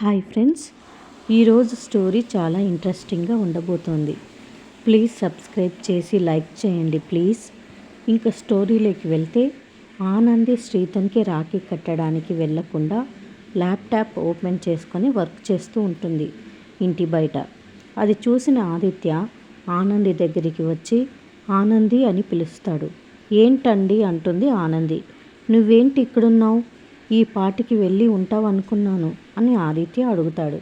Hi friends ఈరోజు story చాలా ఇంట్రెస్టింగ్గా ఉండబోతోంది. ప్లీజ్ సబ్స్క్రైబ్ చేసి లైక్ చేయండి ప్లీజ్ ఇంకా స్టోరీలోకి వెళ్తే ఆనంది శ్రీతన్కి రాఖీ కట్టడానికి వెళ్ళకుండా ల్యాప్టాప్ ఓపెన్ చేసుకొని వర్క్ చేస్తూ ఉంటుంది ఇంటి బయట. అది చూసిన ఆదిత్య ఆనంది దగ్గరికి వచ్చి ఆనంది అని పిలుస్తాడు. ఏంటండి? అంటుంది ఆనంది. నువ్వేంటి ఇక్కడున్నావు? ఈ పాటికి వెళ్ళి ఉంటావు అనుకున్నాను అని ఆదిత్య అడుగుతాడు.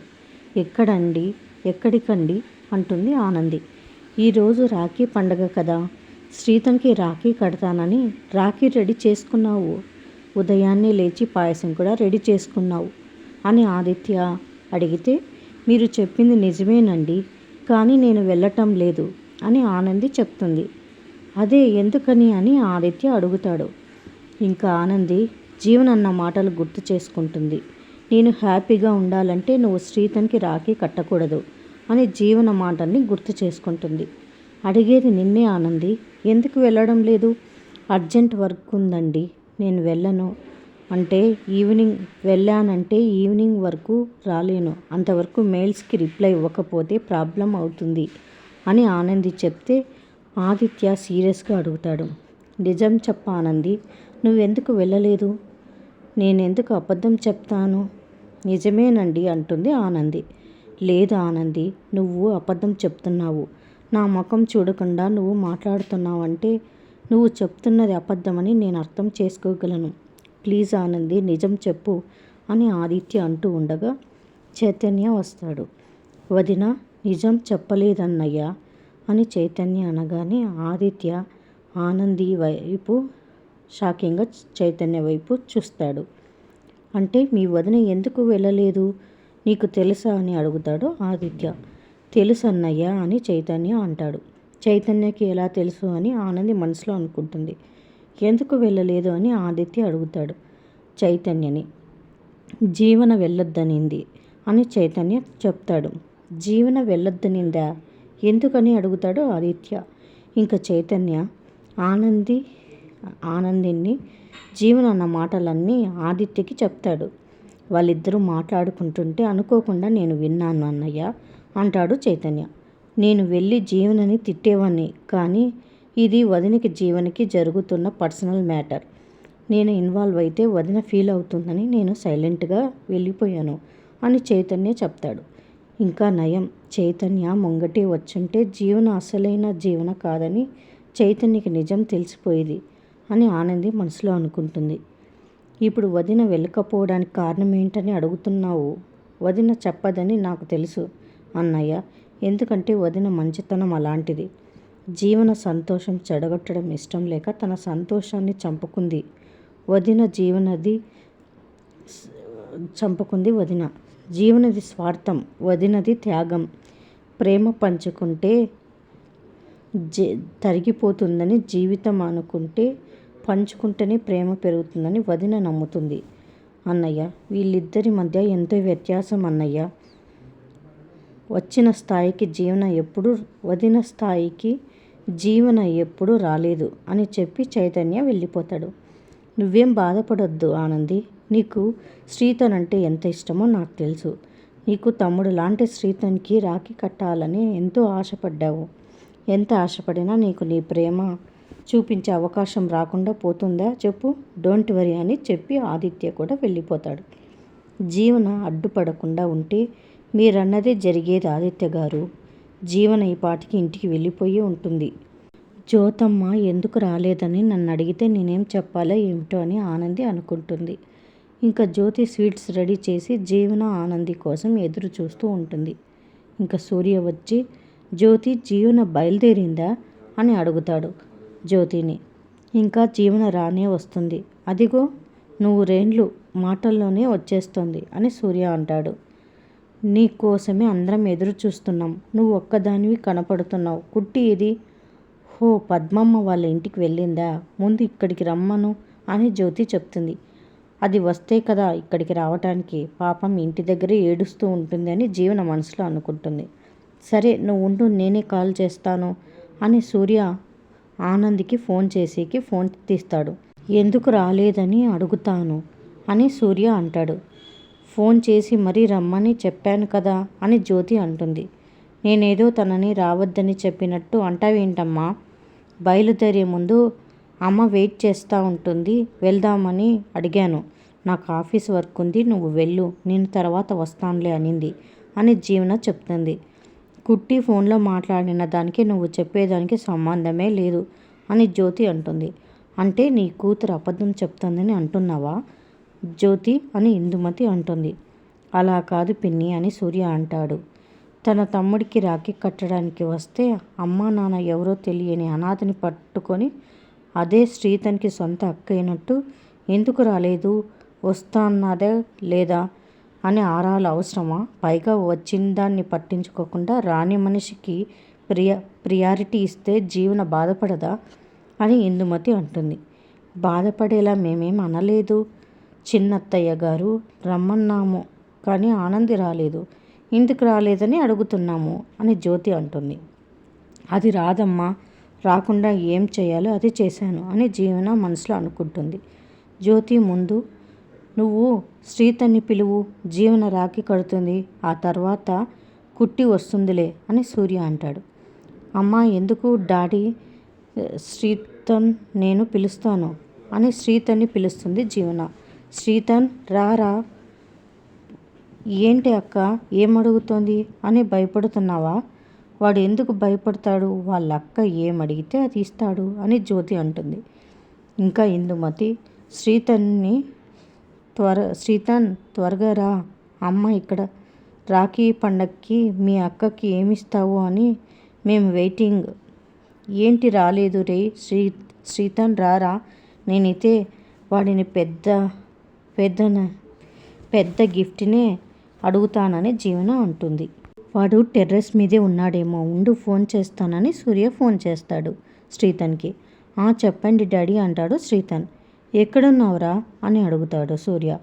ఎక్కడండి? ఎక్కడికండి? అంటుంది ఆనంది. ఈరోజు రాఖీ పండగ కదా. శ్రీతన్కి రాఖీ కడతానని రాఖీ రెడీ చేసుకున్నావు. ఉదయాన్నే లేచి పాయసం కూడా రెడీ చేసుకున్నావు అని ఆదిత్య అడిగితే మీరు చెప్పింది నిజమేనండి కానీ నేను వెళ్ళటం లేదు అని ఆనంది చెప్తుంది. అదే ఎందుకని అని ఆదిత్య అడుగుతాడు. ఇంకా ఆనంది జీవన్ అన్న మాటలు గుర్తు చేసుకుంటుంది. నేను హ్యాపీగా ఉండాలంటే నువ్వు శ్రీతన్కి రాఖీ కట్టకూడదు అని జీవన మాటల్ని గుర్తు చేసుకుంటుంది. అడిగేది నిన్నే ఆనంది. ఎందుకు వెళ్ళడం లేదు? అర్జెంట్ వర్క్ ఉందండి. నేను వెళ్ళను. అంటే ఈవినింగ్ వెళ్ళానంటే ఈవినింగ్ వరకు రాలేను. అంతవరకు మెయిల్స్కి రిప్లై ఇవ్వకపోతే ప్రాబ్లం అవుతుంది అని ఆనంది చెప్తే ఆదిత్య సీరియస్గా అడుగుతాడు. నిజం చెప్ప ఆనంది. నువ్వెందుకు వెళ్ళలేదు? నేనెందుకు అబద్ధం చెప్తాను? నిజమేనండి అంటుంది ఆనంది. లేదు ఆనంది నువ్వు అబద్ధం చెప్తున్నావు. నా ముఖం చూడకుండా నువ్వు మాట్లాడుతున్నావంటే నువ్వు చెప్తున్నది అబద్ధమని నేను అర్థం చేసుకోగలను. ప్లీజ్ ఆనంది నిజం చెప్పు అని ఆదిత్య అంటూ ఉండగా చైతన్య వస్తాడు. వదిన నిజం చెప్పలేదన్నయ్య అని చైతన్య అనగానే ఆదిత్య ఆనంది వైపు షాకింగ్గా చైతన్య వైపు చూస్తాడు. అంటే మీ వదిన ఎందుకు వెళ్ళలేదు? నీకు తెలుసా అని అడుగుతాడు ఆదిత్య. తెలుసు అన్నయ్య అని చైతన్య అంటాడు. చైతన్యకి ఎలా తెలుసు అని ఆనంది మనసులో అనుకుంటుంది. ఎందుకు వెళ్ళలేదు అని ఆదిత్య అడుగుతాడు చైతన్యని. జీవన వెళ్ళొద్దనింది అని చైతన్య చెప్తాడు. జీవన వెళ్ళొద్దనిందా? ఎందుకని అడుగుతాడు ఆదిత్య. ఇంకా చైతన్య ఆనంది ఆనందిని జీవన్ అన్న మాటలన్నీ ఆదిత్యకి చెప్తాడు. వాళ్ళిద్దరూ మాట్లాడుకుంటుంటే అనుకోకుండా నేను విన్నాను అన్నయ్య అంటాడు చైతన్య. నేను వెళ్ళి జీవనని తిట్టేవాణ్ణి కానీ ఇది వదినకి జీవనకి జరుగుతున్న పర్సనల్ మ్యాటర్. నేను ఇన్వాల్వ్ అయితే వదిన ఫీల్ అవుతుందని నేను సైలెంట్గా వెళ్ళిపోయాను అని చైతన్య చెప్తాడు. ఇంకా నయం చైతన్య ముంగటి వచ్చుంటే జీవన అసలైన జీవన కాదని చైతన్యకి నిజం తెలిసిపోయేది. అని ఆనంది మనసులో అనుకుంటుంది. ఇప్పుడు వదిన వెళ్ళకపోవడానికి కారణం ఏంటని అడుగుతున్నావు? వదిన చెప్పదని నాకు తెలుసు అన్నయ్య. ఎందుకంటే వదిన మంచితనం అలాంటిది. జీవన సంతోషం చెడగొట్టడం ఇష్టం లేక తన సంతోషాన్ని చంపుకుంది. వదిన జీవనది చంపుకుంది వదిన. జీవనది స్వార్థం వదినది త్యాగం. ప్రేమ పంచుకుంటే జ తరిగిపోతుందని జీవితం అనుకుంటే పంచుకుంటేనే ప్రేమ పెరుగుతుందని వదిన నమ్ముతుంది. అన్నయ్య వీళ్ళిద్దరి మధ్య ఎంతో వ్యత్యాసం అన్నయ్య. వచ్చిన స్థాయికి జీవన ఎప్పుడు వదిన స్థాయికి జీవన ఎప్పుడు రాలేదు అని చెప్పి చైతన్య వెళ్ళిపోతాడు. నువ్వేం బాధపడొద్దు ఆనంది. నీకు శ్రీతన్ అంటే ఎంత ఇష్టమో నాకు తెలుసు. నీకు తమ్ముడు లాంటి శ్రీతన్కి రాఖీ కట్టాలని ఎంతో ఆశపడ్డావు. ఎంత ఆశపడినా నీకు నీ ప్రేమ చూపించే అవకాశం రాకుండా పోతుందా చెప్పు? డోంట్ వరీ అని చెప్పి ఆదిత్య కూడా వెళ్ళిపోతాడు. జీవన అడ్డుపడకుండా ఉంటే మీరన్నదే జరిగేది ఆదిత్య గారు. జీవన ఈ పాటికి ఇంటికి వెళ్ళిపోయి ఉంటుంది. జ్యోతమ్మ ఎందుకు రాలేదని నన్ను అడిగితే నేనేం చెప్పాలో ఏమిటో అని ఆనంది అనుకుంటుంది. ఇంకా జ్యోతి స్వీట్స్ రెడీ చేసి జీవన ఆనంది కోసం ఎదురు చూస్తూ ఉంటుంది. ఇంకా సూర్య వచ్చి జ్యోతి జీవన బయలుదేరిందా? అని అడుగుతాడు. జ్యోతిని. ఇంకా జీవన రానే వస్తుంది. అదిగో నువ్వు రేండ్లు మాటల్లోనే వచ్చేస్తుంది అని సూర్య అంటాడు. నీ కోసమే అందరం ఎదురు చూస్తున్నాం నువ్వు ఒక్కదానివి కనపడుతున్నావు. కుట్టి ఇది. హో పద్మమ్మ వాళ్ళ ఇంటికి వెళ్ళిందా? ముందు ఇక్కడికి రమ్మను అని జ్యోతి చెప్తుంది. అది వస్తే కదా ఇక్కడికి రావటానికి. పాపం ఇంటి దగ్గరే ఏడుస్తూ ఉంటుంది అని జీవన మనసులో అనుకుంటుంది. సరే నువ్వు ఉండు నేనే కాల్ చేస్తాను అని సూర్య ఆనంద్కి ఫోన్ చేసేకి ఫోన్ తీస్తాడు. ఎందుకు రాలేదని అడుగుతాను అని సూర్య అంటాడు. ఫోన్ చేసి మరీ రమ్మని చెప్పాను కదా అని జ్యోతి అంటుంది. నేనేదో తనని రావద్దని చెప్పినట్టు అంటావేంటమ్మా? బయలుదేరే ముందు అమ్మ వెయిట్ చేస్తూ ఉంటుంది వెళ్దామని అడిగాను. నాకు ఆఫీస్ వర్క్ ఉంది నువ్వు వెళ్ళు నేను తర్వాత వస్తానులే అనింది. అని జీవన చెప్తుంది. కుట్టి ఫోన్లో మాట్లాడిన దానికి నువ్వు చెప్పేదానికి సంబంధమే లేదు అని జ్యోతి అంటుంది. అంటే నీ కూతురు అబద్ధం చెప్తుందని అంటున్నావా? జ్యోతి అని ఇందుమతి అంటుంది. అలా కాదు పిన్ని అని సూర్య అంటాడు. తన తమ్ముడికి రాఖీ కట్టడానికి వస్తే అమ్మా నాన్న ఎవరో తెలియని అనాథని పట్టుకొని అదే శ్రీతన్కి సొంత అక్క అయినట్టు ఎందుకు రాలేదు? వస్తా అన్నదే లేదా? అని ఆరాలు అవసరమా? పైగా వచ్చిన దాన్ని పట్టించుకోకుండా రాని మనిషికి ప్రియ ప్రియారిటీ ఇస్తే జీవన బాధపడదా? అని ఇందుమతి అంటుంది. బాధపడేలా మేమేం అనలేదు. చిన్నత్తయ్య గారు రమ్మన్నాము కానీ ఆనంది రాలేదు. ఎందుకు రాలేదని అడుగుతున్నాము అని జ్యోతి అంటుంది. అది రాదమ్మా రాకుండా ఏం చేయాలో అది చేశాను అని జీవన మనసులో అనుకుంటుంది. జ్యోతి ముందు నువ్వు శ్రీతన్ని పిలువు జీవన రాఖీ కడుతుంది ఆ తర్వాత కుట్టి వస్తుందిలే అని సూర్య అంటాడు. అమ్మ ఎందుకు డాడీ శ్రీతన్ నేను పిలుస్తాను? అని శ్రీతన్ని పిలుస్తుంది జీవన. శ్రీతన్ రారా ఏంటి అక్క ఏమడుగుతోంది? అని భయపడుతున్నావా? వాడు ఎందుకు భయపడతాడు? వాళ్ళ అక్క ఏమడిగితే అది ఇస్తాడు అని జ్యోతి అంటుంది. ఇంకా ఇందుమతి శ్రీతన్ని త్వర శ్రీతన్ త్వరగా రా. అమ్మ ఇక్కడ. రాఖీ పండక్కి మీ అక్కకి ఏమిస్తావు అని మేము వెయిటింగ్. ఏంటి రాలేదు రే? శ్రీ శ్రీతన్ రారా? నేనైతే వాడిని పెద్ద పెద్ద పెద్ద గిఫ్ట్నే అడుగుతానని జీవన అంటుంది. వాడు టెర్రస్ మీదే ఉన్నాడేమో ఉండు ఫోన్ చేస్తానని సూర్య ఫోన్ చేస్తాడు శ్రీతన్కి. చెప్పండి డాడీ అంటాడు శ్రీతన్. ఎక్కడున్నావురా? అని అడుగుతాడు సూర్య.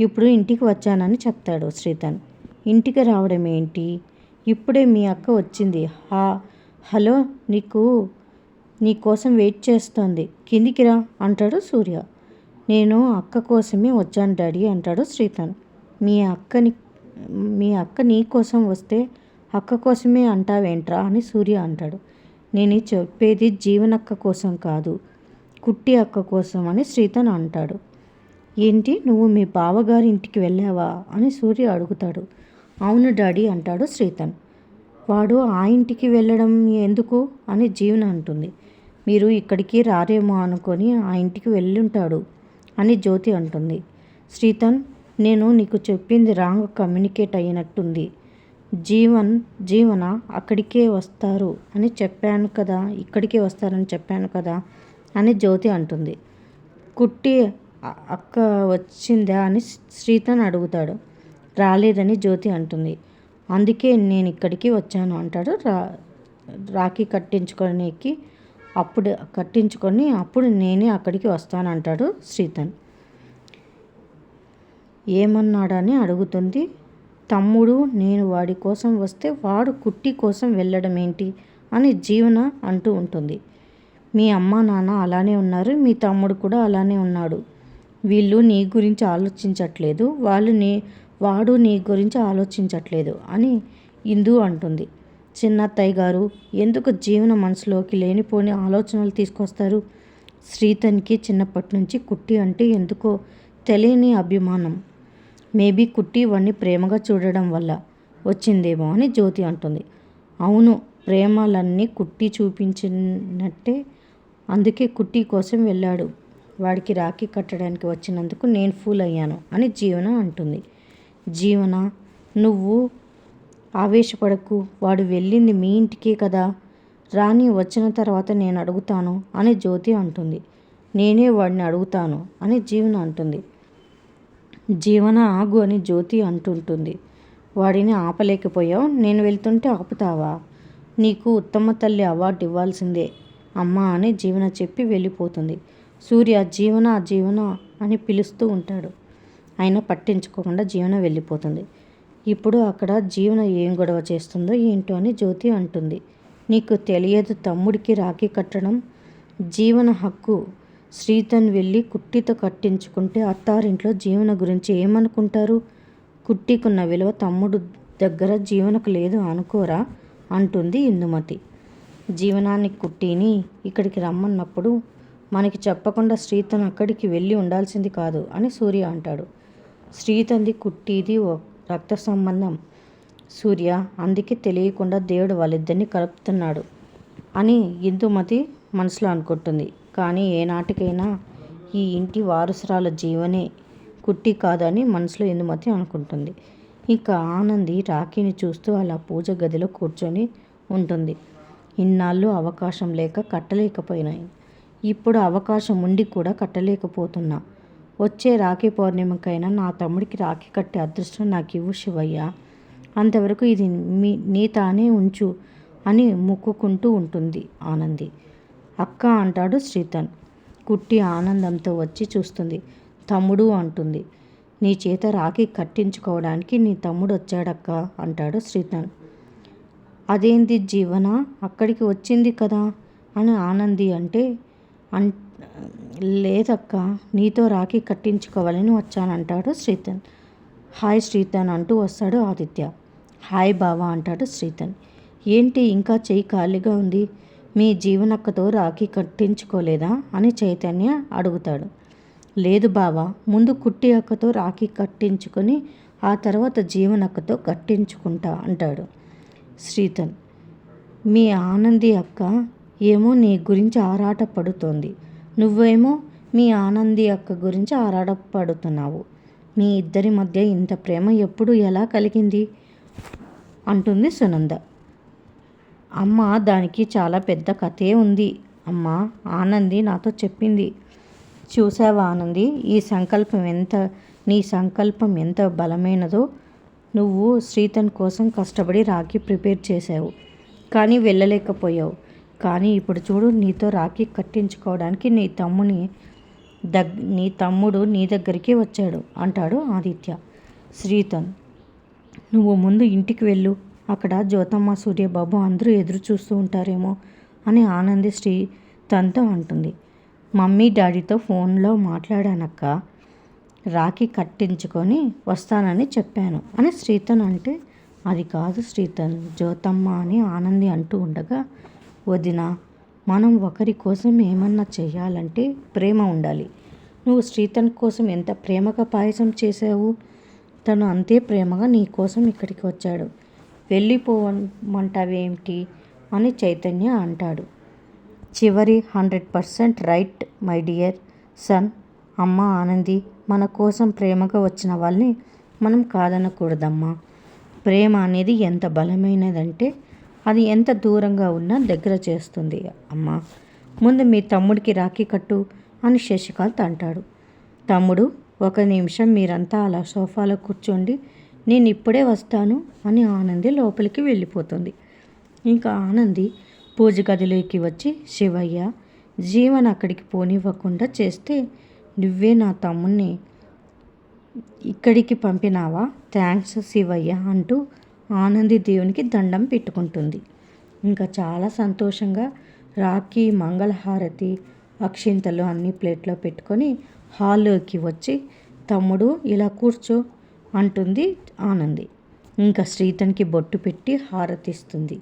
ఇప్పుడు ఇంటికి వచ్చానని చెప్తాడు శ్రీతన్. ఇంటికి రావడం ఏంటి? ఇప్పుడే మీ అక్క వచ్చింది. హా హలో నీకు నీ కోసం వెయిట్ చేస్తోంది. కిందికి రా అంటాడు సూర్య. నేను అక్క కోసమే వచ్చాను డాడీ అంటాడు శ్రీతన్. మీ అక్కని మీ అక్క నీ కోసం వస్తే అక్క కోసమే అంటావేంట్రా అని సూర్య అంటాడు. నేను చెప్పేది జీవనక్క కోసం కాదు. కుట్టి అక్క కోసం అని శ్రీతన్ అంటాడు. ఏంటి? నువ్వు మీ బావగారి ఇంటికి వెళ్ళావా? అని సూర్య అడుగుతాడు. అవును డాడీ అంటాడు శ్రీతన్. వాడు ఆ ఇంటికి వెళ్ళడం ఎందుకు? అని జీవన అంటుంది. మీరు ఇక్కడికి రారేమో అనుకొని ఆ ఇంటికి వెళ్ళుంటాడు అని జ్యోతి అంటుంది. శ్రీతన్ నేను నీకు చెప్పింది రాంగ్ కమ్యూనికేట్ అయినట్టుంది. జీవన్ జీవన అక్కడికే వస్తారు అని చెప్పాను కదా ఇక్కడికే వస్తారని చెప్పాను కదా అని జ్యోతి అంటుంది. కుట్టి అక్క వచ్చిందా? అని శ్రీతన్ అడుగుతాడు. రాలేదని జ్యోతి అంటుంది. అందుకే నేను ఇక్కడికి వచ్చాను అంటాడు. రా రాఖీ కట్టించుకోనికి అప్పుడు కట్టించుకొని అప్పుడు నేనే అక్కడికి వస్తాను అంటాడు శ్రీతన్. ఏమన్నాడని అడుగుతుంది. తమ్ముడు నేను వాడి కోసం వస్తే వాడు కుట్టి కోసం వెళ్ళడం ఏంటి అని జీవన అంటూ ఉంటుంది. మీ అమ్మ నాన్న అలానే ఉన్నారు మీ తమ్ముడు కూడా అలానే ఉన్నాడు. వీళ్ళు నీ గురించి ఆలోచించట్లేదు వాళ్ళు నీ వాడు నీ గురించి ఆలోచించట్లేదు అని ఇందు అంటుంది. చిన్నత్తయ్య గారు ఎందుకు జీవన మనసులోకి లేనిపోని ఆలోచనలు తీసుకొస్తారు? శ్రీతన్కి చిన్నప్పటి నుంచి కుట్టి అంటే ఎందుకో తెలియని అభిమానం. మేబీ కుట్టి వాడిని ప్రేమగా చూడడం వల్ల వచ్చిందేమో అని జ్యోతి అంటుంది. అవును ప్రేమలన్నీ కుట్టి చూపించినట్టే అందుకే కుట్టి కోసం వెళ్ళాడు. వాడికి రాఖీ కట్టడానికి వచ్చినందుకు నేను ఫూల్ అయ్యాను అని జీవన అంటుంది. జీవన నువ్వు ఆవేశపడకు. వాడు వెళ్ళింది మీ ఇంటికే కదా. రాణి వచ్చిన తర్వాత నేను అడుగుతాను అని జ్యోతి అంటుంది. నేనే వాడిని అడుగుతాను అని జీవన అంటుంది. జీవన ఆగు అని జ్యోతి అంటుంటుంది. వాడిని ఆపలేకపోయావు నేను వెళ్తుంటే ఆపుతావా? నీకు ఉత్తమ తల్లి అవార్డు ఇవ్వాల్సిందే. అమ్మ అని జీవన చెప్పి వెళ్ళిపోతుంది. సూర్య జీవన జీవన అని పిలుస్తూ ఉంటాడు. అయినా పట్టించుకోకుండా జీవన వెళ్ళిపోతుంది. ఇప్పుడు అక్కడ జీవన ఏం గొడవ చేస్తుందో ఏంటో అని జ్యోతి అంటుంది. నీకు తెలియదు తమ్ముడికి రాఖీ కట్టడం? జీవన హక్కు. శ్రీతన్ వెళ్ళి కుట్టితో కట్టించుకుంటే అత్తారింట్లో జీవన గురించి ఏమనుకుంటారు? కుట్టికున్న విలువ తమ్ముడు దగ్గర జీవనకు లేదు అనుకోరా అంటుంది ఇందుమతి. జీవనానికి కుట్టిని ఇక్కడికి రమ్మన్నప్పుడు మనకి చెప్పకుండా శ్రీతన్ అక్కడికి వెళ్ళి ఉండాల్సింది కాదు అని సూర్య అంటాడు. శ్రీతంది కుట్టిది ఓ రక్త సంబంధం. సూర్య అందుకే తెలియకుండా దేవుడు వాళ్ళిద్దరిని కలుపుతున్నాడు అని ఇందుమతి మనసులో అనుకుంటుంది. కానీ ఏనాటికైనా ఈ ఇంటి వారసురాల జీవనే కుట్టి కాదని మనసులో ఇందుమతి అనుకుంటుంది. ఇంకా ఆనంది రాఖీని చూస్తూ అలా పూజ గదిలో కూర్చొని ఉంటుంది. ఇన్నాళ్ళు అవకాశం లేక కట్టలేకపోయినాయి. ఇప్పుడు అవకాశం ఉండి కూడా కట్టలేకపోతున్నా. వచ్చే రాఖీ పౌర్ణిమకైనా నా తమ్ముడికి రాఖీ కట్టే అదృష్టం నాకు ఇవ్వు శివయ్య. అంతవరకు ఇది మీ నీ తానే ఉంచు అని మొక్కుకుంటూ ఉంటుంది ఆనంది. అక్క అంటాడు శ్రీతన్. కుట్టి ఆనందంతో వచ్చి చూస్తుంది. తమ్ముడు అంటుంది. నీ చేత రాఖీ కట్టించుకోవడానికి నీ తమ్ముడు వచ్చాడక్క అంటాడు శ్రీతన్. అదేంది జీవన? అక్కడికి వచ్చింది కదా అని ఆనంది అంటే అన్ లేదక్క నీతో రాఖీ కట్టించుకోవాలని వచ్చానంటాడు శ్రీతన్. హాయ్ శ్రీతన్ అంటూ వస్తాడు ఆదిత్య. హాయ్ బావా అంటాడు శ్రీతన్. ఏంటి ఇంకా చెయ్యి ఖాళీగా ఉంది? మీ జీవనక్కతో రాఖీ కట్టించుకోలేదా అని చైతన్య అడుగుతాడు. లేదు బావా ముందు కుట్టి అక్కతో రాఖీ కట్టించుకొని ఆ తర్వాత జీవనక్కతో కట్టించుకుంటా అంటాడు. శ్రీతన్ మీ ఆనంది అక్క ఏమో నీ గురించి ఆరాట పడుతోంది నువ్వేమో మీ ఆనంది అక్క గురించి ఆరాటపడుతున్నావు. మీ ఇద్దరి మధ్య ఇంత ప్రేమ ఎప్పుడు ఎలా కలిగింది? అంటుంది సునంద. అమ్మ దానికి చాలా పెద్ద కథే ఉంది. అమ్మ ఆనంది నాతో చెప్పింది. చూసావా ఆనంది ఈ సంకల్పం ఎంత నీ సంకల్పం ఎంత బలమైనదో నువ్వు శ్రీతన్ కోసం కష్టపడి రాఖీ ప్రిపేర్ చేసావు కానీ వెళ్ళలేకపోయావు. కానీ ఇప్పుడు చూడు నీతో రాఖీ కట్టించుకోవడానికి నీ తమ్ముని దగ్ నీ తమ్ముడు నీ దగ్గరికి వచ్చాడు అంటాడు ఆదిత్య. శ్రీతన్ నువ్వు ముందు ఇంటికి వెళ్ళు. అక్కడ జ్యోతమ్మ సూర్యబాబు అందరూ ఎదురు చూస్తూ ఉంటారేమో అని ఆనంది శ్రీ తనతో అంటుంది. మమ్మీ డాడీతో ఫోన్లో మాట్లాడానక్క. రాఖీ కట్టించుకొని వస్తానని చెప్పాను. అని శ్రీతన్ అంటే అది కాదు శ్రీతన్ జ్యోతమ్మ అని ఆనంది అంటూ ఉండగా వదిన మనం ఒకరి కోసం ఏమన్నా చేయాలంటే ప్రేమ ఉండాలి. నువ్వు శ్రీతన్ కోసం ఎంత ప్రేమగా పాయసం చేసావు తను అంతే ప్రేమగా నీ కోసం ఇక్కడికి వచ్చాడు. వెళ్ళిపోవమంటావేమిటి అని చైతన్య అంటాడు. చివరి hundred percent right my dear son. అమ్మ ఆనంది మన కోసం ప్రేమగా వచ్చిన వాళ్ళని మనం కాదనకూడదమ్మా. ప్రేమ అనేది ఎంత బలమైనదంటే అది ఎంత దూరంగా ఉన్నా దగ్గర చేస్తుంది అమ్మ. ముందు మీ తమ్ముడికి రాఖీ కట్టు అని శశికాంత్ అంటాడు. తమ్ముడు ఒక నిమిషం మీరంతా అలా సోఫాలో కూర్చోండి నేను ఇప్పుడే వస్తాను అని ఆనంది లోపలికి వెళ్ళిపోతుంది. ఇంకా ఆనంది పూజ గదిలోకి వచ్చి శివయ్య జీవన్ అక్కడికి పోనివ్వకుండా చేస్తే నువ్వే నా తమ్ముణ్ణి ఇక్కడికి పంపినావా? థ్యాంక్స్ శివయ్య అంటూ ఆనంది దేవునికి దండం పెట్టుకుంటుంది. ఇంకా చాలా సంతోషంగా రాఖీ మంగళహారతి అక్షింతలు అన్ని ప్లేట్లో పెట్టుకొని హాల్లోకి వచ్చి తమ్ముడు ఇలా కూర్చో అంటుంది ఆనంది. ఇంకా శ్రీతన్కి బొట్టు పెట్టి హారతిస్తుంది.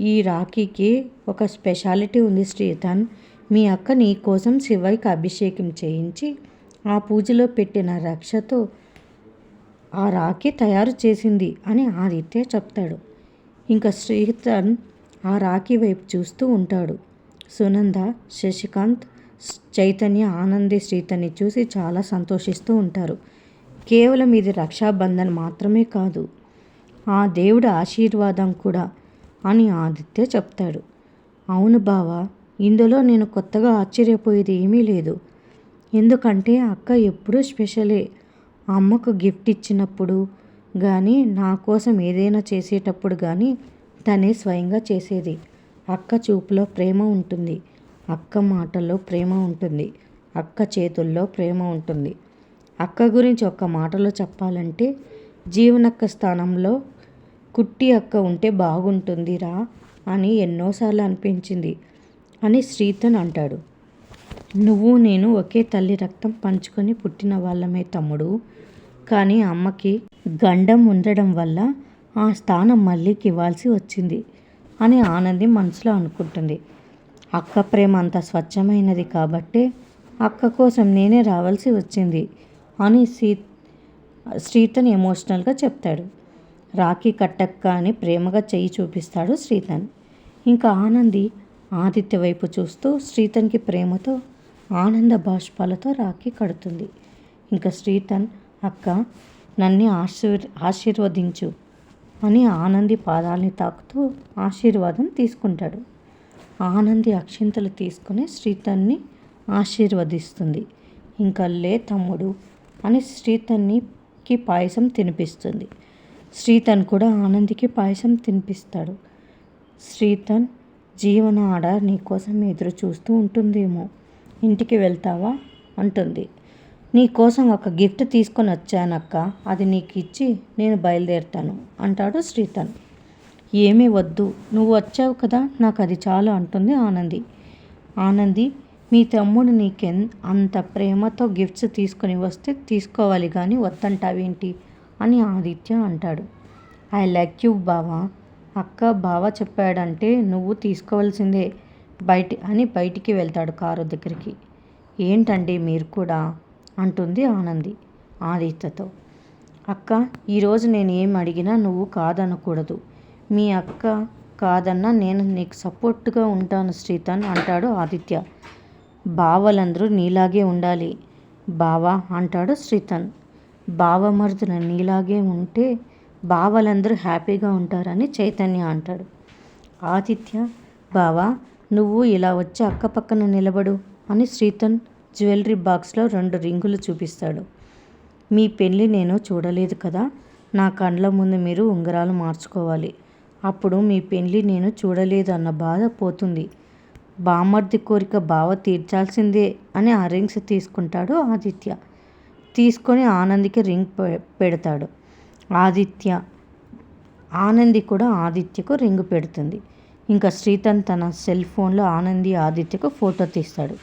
ఈ రాఖీకి ఒక స్పెషాలిటీ ఉంది శ్రీతన్ మీ అక్క నీ కోసం శివయ్యకి అభిషేకం చేయించి ఆ పూజలో పెట్టిన రక్షతో ఆ రాఖీ తయారు చేసింది అని ఆదిత్య చెప్తాడు. ఇంకా శ్రీతన్ ఆ రాఖీ వైపు చూస్తూ ఉంటాడు. సునంద శశికాంత్ చైతన్య ఆనంది శ్రీతన్ని చూసి చాలా సంతోషిస్తూ ఉంటారు. కేవలం ఇది రక్షాబంధన్ మాత్రమే కాదు ఆ దేవుడి ఆశీర్వాదం కూడా అని ఆదిత్య చెప్తాడు. అవును బావా ఇందులో నేను కొత్తగా ఆశ్చర్యపోయేది ఏమీ లేదు. ఎందుకంటే అక్క ఎప్పుడూ స్పెషలే. అమ్మకు గిఫ్ట్ ఇచ్చినప్పుడు కానీ నా కోసం ఏదైనా చేసేటప్పుడు కానీ తనే స్వయంగా చేసేది. అక్క చూపులో ప్రేమ ఉంటుంది. అక్క మాటల్లో ప్రేమ ఉంటుంది. అక్క చేతుల్లో ప్రేమ ఉంటుంది. అక్క గురించి ఒక్క మాటలో చెప్పాలంటే జీవనక్క స్థానంలో కుట్టి అక్క ఉంటే బాగుంటుందిరా అని ఎన్నోసార్లు అనిపించింది. అని శ్రీతన్ అంటాడు. నువ్వు నేను ఒకే తల్లి రక్తం పంచుకొని పుట్టిన వాళ్ళమే తమ్ముడు. కానీ అమ్మకి గండం ఉండడం వల్ల ఆ స్థానం మళ్ళీకి ఇవ్వాల్సి వచ్చింది అని ఆనంది మనసులో అనుకుంటుంది. అక్క ప్రేమ అంత స్వచ్ఛమైనది కాబట్టే అక్క కోసం నేనే రావాల్సి వచ్చింది అని సీ శ్రీతన్ ఎమోషనల్గా చెప్తాడు. రాఖీ కట్టక్క అని ప్రేమగా చెయ్యి చూపిస్తాడు శ్రీతన్ ఇంకా ఆనంది ఆదిత్య వైపు చూస్తూ శ్రీతన్కి ప్రేమతో ఆనంద బాష్పాలతో రాఖీ కడుతుంది. ఇంకా శ్రీతన్ అక్క నన్ను ఆశీర్ ఆశీర్వదించు అని ఆనంది పాదాలని తాకుతూ ఆశీర్వాదం తీసుకుంటాడు. ఆనంది అక్షింతలు తీసుకుని శ్రీతన్ని ఆశీర్వదిస్తుంది. ఇంకా లే తమ్ముడు అని శ్రీతన్నికి పాయసం తినిపిస్తుంది. శ్రీతన్ కూడా ఆనందికి పాయసం తినిపిస్తాడు. శ్రీతన్ జీవన ఆడ నీకోసం ఎదురు చూస్తూ ఉంటుందేమో. ఇంటికి వెళ్తావా? అంటుంది. నీకోసం ఒక గిఫ్ట్ తీసుకొని వచ్చానక్క. అది నీకు ఇచ్చి నేను బయలుదేరుతాను అంటాడు శ్రీతన్. ఏమీ వద్దు. నువ్వు వచ్చావు కదా? నాకు అది చాలు అంటుంది ఆనంది. ఆనంది మీ తమ్ముడు నీకెన్ అంత ప్రేమతో గిఫ్ట్స్ తీసుకొని వస్తే తీసుకోవాలి కానీ వద్దంటావేంటి? అని ఆదిత్య అంటాడు. ఐ లైక్ యూ బావా. అక్క బావ చెప్పాడంటే నువ్వు తీసుకోవాల్సిందే బయట అని బయటికి వెళ్తాడు కారు దగ్గరికి. ఏంటండి మీరు కూడా? అంటుంది ఆనంది ఆదిత్యతో. అక్క ఈరోజు నేను ఏం అడిగినా నువ్వు కాదనకూడదు. మీ అక్క కాదన్నా నేను నీకు సపోర్ట్గా ఉంటాను శ్రీతన్ అంటాడు ఆదిత్య. బావలందరూ నీలాగే ఉండాలి. బావా అంటాడు శ్రీతన్. బావమరుదున నీలాగే ఉంటే బావలందరూ హ్యాపీగా ఉంటారని చైతన్య అంటాడు. ఆదిత్య బావా నువ్వు ఇలా వచ్చి అక్కపక్కన నిలబడు అని శ్రీతన్ జ్యువెలరీ బాక్స్లో రెండు రింగులు చూపిస్తాడు. మీ పెళ్ళి నేను చూడలేదు కదా నా కండ్ల ముందు మీరు ఉంగరాలు మార్చుకోవాలి. అప్పుడు మీ పెళ్ళి నేను చూడలేదు అన్న బాధ పోతుంది. బామర్ది కోరిక బావ తీర్చాల్సిందే అని ఆ రింగ్స్ తీసుకుంటాడు ఆదిత్య. తీసుకొని ఆనందికి రింగ్ పెడతాడు. ఆదిత్య. ఆనంది కూడా ఆదిత్యకు రింగ్ పెడుతుంది. ఇంకా శ్రీతన్ తన సెల్ ఫోన్లో ఆనంది ఆదిత్యకు ఫోటో తీస్తాడు.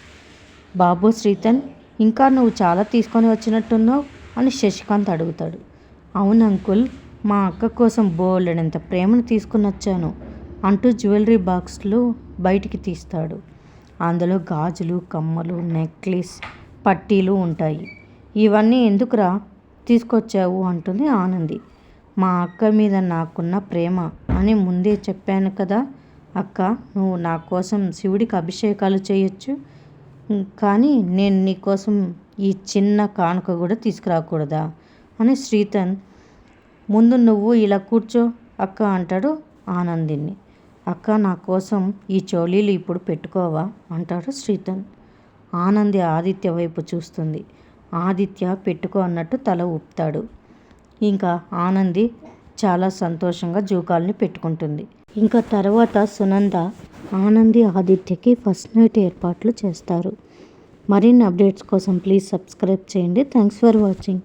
బాబు శ్రీతన్ ఇంకా నువ్వు చాలా తీసుకొని వచ్చినట్టున్నావు అని శశికాంత్ అడుగుతాడు. అవును అంకుల్ మా అక్క కోసం బోలెడంత ప్రేమను తీసుకుని వచ్చాను అంటూ జ్యువెలరీ బాక్స్లో బయటికి తీస్తాడు. అందులో గాజులు కమ్మలు నెక్లెస్ పట్టీలు ఉంటాయి. ఇవన్నీ ఎందుకురా? తీసుకొచ్చావు అంటుంది ఆనంది. మా అక్క మీద నాకున్న ప్రేమ అని ముందే చెప్పాను కదా అక్క నువ్వు నా కోసం శివుడికి అభిషేకాలు చేయొచ్చు. కానీ నేను నీకోసం ఈ చిన్న కానుక కూడా తీసుకురాకూడదా? అని శ్రీతన్ ముందు నువ్వు ఇలా కూర్చో అక్క అంటాడు ఆనందిని. అక్క నా కోసం ఈ చోళీలు ఇప్పుడు పెట్టుకోవా? అంటాడు శ్రీతన్. ఆనంది ఆదిత్య వైపు చూస్తుంది. ఆదిత్య పెట్టుకో అన్నట్టు తల ఊపుతాడు. ఇంకా ఆనంది చాలా సంతోషంగా జూకాల్ని పెట్టుకుంటుంది. ఇంకా తర్వాత సునంద ఆనంది ఆదిత్యకి ఫస్ట్ నైట్ ఏర్పాట్లు చేస్తారు. మరిన్ని అప్డేట్స్ కోసం ప్లీజ్ సబ్స్క్రైబ్ చేయండి. Thanks for watching.